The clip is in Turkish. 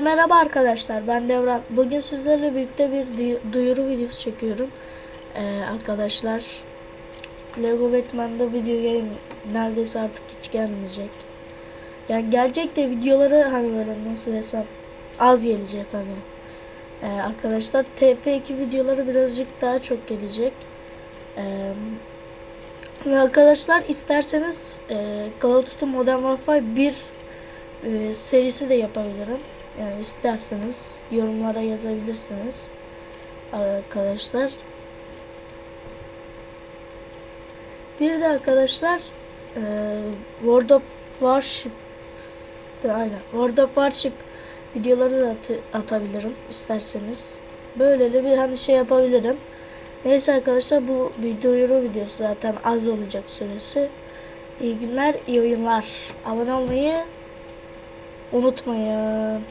merhaba arkadaşlar. Ben Devran. Bugün sizlerle birlikte bir duy- duyuru videosu çekiyorum. Ee, arkadaşlar Lego Batman'da video game neredeyse artık hiç gelmeyecek. Yani gelecek de videoları hani böyle nasıl desem az gelecek hani. Ee, arkadaşlar TF2 videoları birazcık daha çok gelecek. Ee, arkadaşlar isterseniz e, Call of Duty Modern Warfare 1 e, serisi de yapabilirim. Yani isterseniz yorumlara yazabilirsiniz. Arkadaşlar. Bir de arkadaşlar e, World of Warship aynen World of Warship videoları da atı- atabilirim isterseniz. Böyle de bir hani şey yapabilirim. Neyse arkadaşlar bu bir duyuru videosu zaten az olacak süresi. İyi günler, iyi oyunlar. Abone olmayı unutmayın.